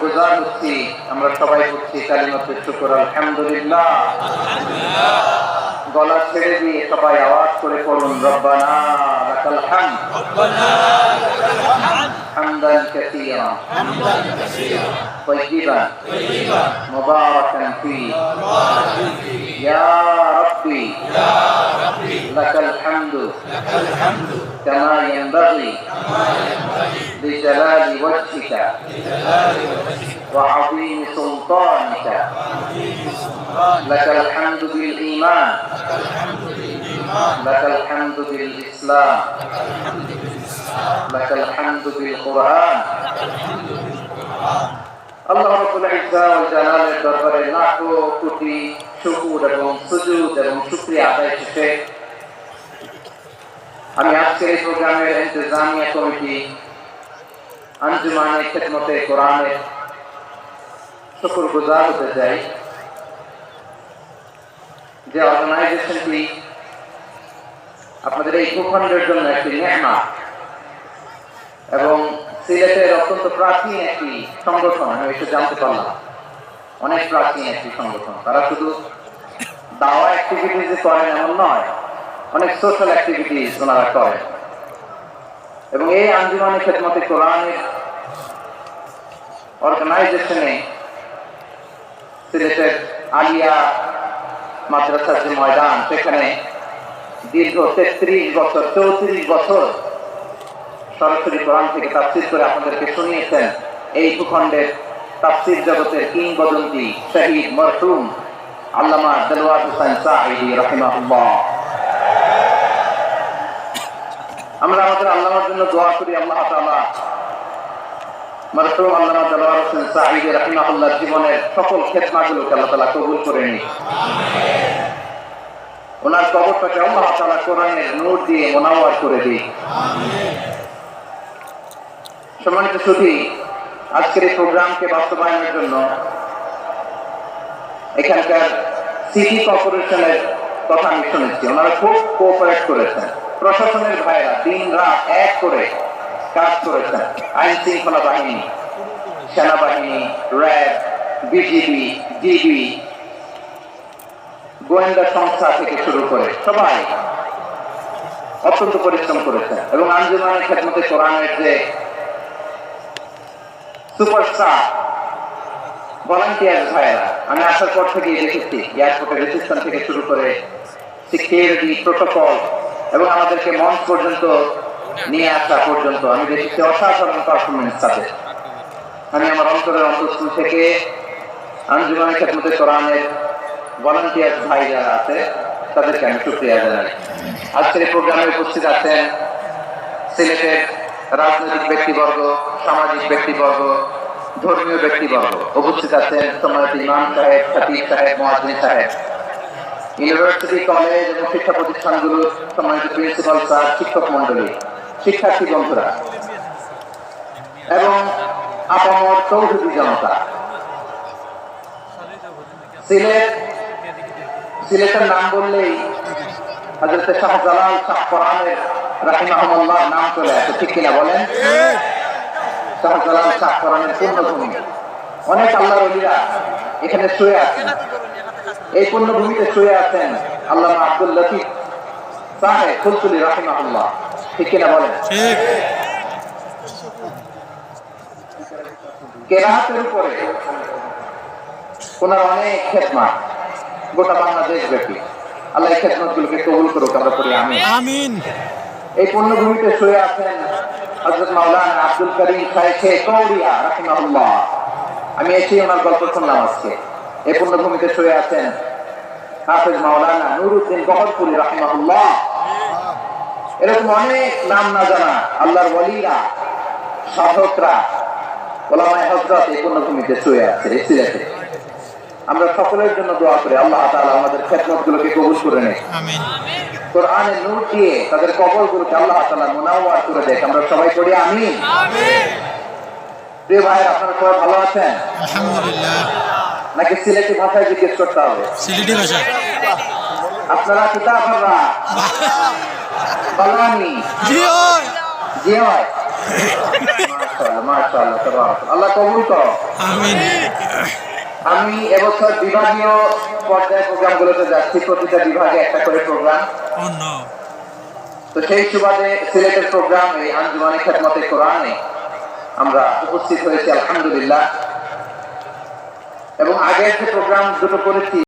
গুজার করছি আমরা সবাই করছি কালিমাতে শুকর আলহামদুলিল্লাহ। গলা ছেড়ে সবাই আওয়াজ করে পড়ুন, রব্বানা লাকাল হাম হামদান কাসীরা। হামদান কাসীরা তাইয়িবা তাইয়িবা মুবারাকান ফি মুবারাকান ফি ইয়া রাব্বি ইয়া রাব্বি وعظيم سلطانك لك الحمد بالإيمان لك الحمد بالإسلام لك الحمد بالقرآن আল্লাহ রাব্বুল ইজ্জা ওয়াল জালালের দরবারে লাখো কোটি শুকর এবং সুজুদ এবং শুকরিয়া আদায় শেষে আমি আজকের এই প্রোগ্রামের ইন্তজামিয়া কমিটি আঞ্জুমানে খেদমতে কোরআনের শুকর গুজার হতে চাই। যে অর্গানাইজেশনটি আপনাদের এই ভূখণ্ডের জন্য একটি নেহমা এবং সিলেটের অত্যন্ত প্রাচীন একটি সংগঠন, আমি এসে জানতে পারলাম। অনেক প্রাচীন একটি সংগঠন। তারা শুধু দাওয়া অ্যাক্টিভিটিস করেন এমন নয়, অনেক সোশ্যাল অ্যাক্টিভিটিস ওনারা করেন। এবং এই আঞ্জুমানের খেদমতে কোরআনের অর্গানাইজেশনে সিলেটের আলিয়া মাদ্রাসার যে ময়দান, সেখানে দীর্ঘ তেত্রিশ বছর, চৌত্রিশ বছর সরাসরি কোরআন থেকে তাফসির করে আপনাদেরকে শুনিয়েছেন। এই ভূখণ্ডের তাফসির জগতের কিংবদন্তি শহীদ মরহুম আল্লামা দেলোয়ার হুসাইন সাহিদি রহিমাহুল্লাহ। আমরা আমাদের আল্লামার জন্য দোয়া করি, আল্লাহ তাআলা রহিমাহুল্লাহ জীবনের সকল আল্লাহ কবুল করে ওনার কবরটাকে আল্লাহ কোরআনের নূর দিয়ে করে সম্মানিত আজকের এই প্রোগ্রামকে বাস্তবায়নের জন্য এখানকার সিটি কর্পোরেশনের কথা আমি শুনেছি। ওনারা খুব কোঅপারেট করেছেন। প্রশাসনের ভাইরা দিন রাত এক করে কাজ করেছেন। আইন শৃঙ্খলা বাহিনী, সেনাবাহিনী, র্যাব, বিজিবি, ডিবি, গোয়েন্দা সংস্থা থেকে শুরু করে সবাই অত্যন্ত পরিশ্রম করেছেন। এবং আঞ্জুমানের খেদমতে কোরআনের যে সুপারস্টার ভলান্টিয়ার ভাইয়েরা, আমি আসার পর থেকে দেখেছি এয়ারপোর্টের রিসেপশন থেকে শুরু করে সিকিউরিটি প্রোটোকল এবং আমাদেরকে মঞ্চ পর্যন্ত নিয়ে আসা পর্যন্ত আমি দেখেছি অসাধারণ পারফরমেন্স তাদের। আমি আমার অন্তরের অন্তঃস্থল থেকে আঞ্জুমানে খেদমতে কোরআনের ভলান্টিয়ার ভাই যারা আছে, তাদেরকে আমি সুক্রিয়া জানাই। আজকের এই প্রোগ্রামে উপস্থিত আছেন সিলেটের রাজনৈতিক ব্যক্তিবর্গ, সামাজিক ব্যক্তিবর্গ, ধর্মীয় ব্যক্তিবর্গ। উপস্থিত আছেন সম্মানিত ইমাম সাহেব খাতিব সাহেব, মহাজিন সাহেব। ইউনিভার্সিটি, কলেজ এবং শিক্ষা প্রতিষ্ঠানগুলোর সম্মানিত প্রিন্সিপাল স্যার, শিক্ষক মন্ডলী শিক্ষার্থী বন্ধুরা, এবং আপামর চৌধুরী জনতা, সিলেট, সিলেটের নাম বললেই শাহজালাল শাহ কোরআনের নাম চলে আসে, ঠিক কিনা বলেন? শাহজালাল শাহ কোরআনের পূর্ণভূমি। অনেক আল্লাহর অলিরা এখানে শুয়ে আছেন। এই পূর্ণভূমিতে শুয়ে আছেন আল্লাহ আব্দুল লতিফ সাহেব ফুলতুলি রাহিমাহুল্লাহ। ঠিক কিনা বলেন? কেরাতের উপরে ওনার অনেক খেদমা গোটা বাংলাদেশ ব্যাপী। আল্লাহ এই খেদমত গুলোকে কবুল করুক আমরা করি আমি আমিন। এই পূর্ণভূমিতে শুয়ে আছেন হজরত মাওলানা আব্দুল করিম সাহেবে কৌরিয়া রাহিমাহুল্লাহ। আমি এসে ওনার গল্প শুনলাম আজকে। এই পূর্ণভূমিতে শুয়ে আছেন হাফেজ মাওলানা নুরুদ্দিন বহরপুরি রাহিমাহুল্লাহ। এরকম অনেক নাম না জানা আল্লাহর ওয়ালিরা সাধকরা ওলামায় হজরত এই পূর্ণভূমিতে শুয়ে আছে সিলেটে আমরা সকলের জন্য দোয়া করি আল্লাহ তাআলা আমাদের খেদমত গুলোকে কবুল করে নেয় আমিন। নূর দিয়ে তাদের কবর গুলোকে আল্লাহ তাআলা মুনাওয়ার করে দেখ আমরা সবাই আমিন। প্রিয় ভাই আপনারা সবাই ভালো আছেন? আলহামদুলিল্লাহ। নাকি সিলেটি ভাষায় জিজ্ঞেস করতে হবে? সিলেটি আপনারা কিতাব হারা আল্লাহ কবুল করো। আমিন। আমি এবছর বিভাগীয় পর্যায়ে প্রোগ্রামগুলোতে যাচ্ছি। প্রতিটা বিভাগে একটা করে প্রোগ্রাম। তো সেই সুবাদে সিলেটের প্রোগ্রাম এই আঞ্জুমানি খেদমতে কোরআনে আমরা উপস্থিত হয়েছি আলহামদুলিল্লাহ। এবং আগের যে প্রোগ্রাম দুটো করেছি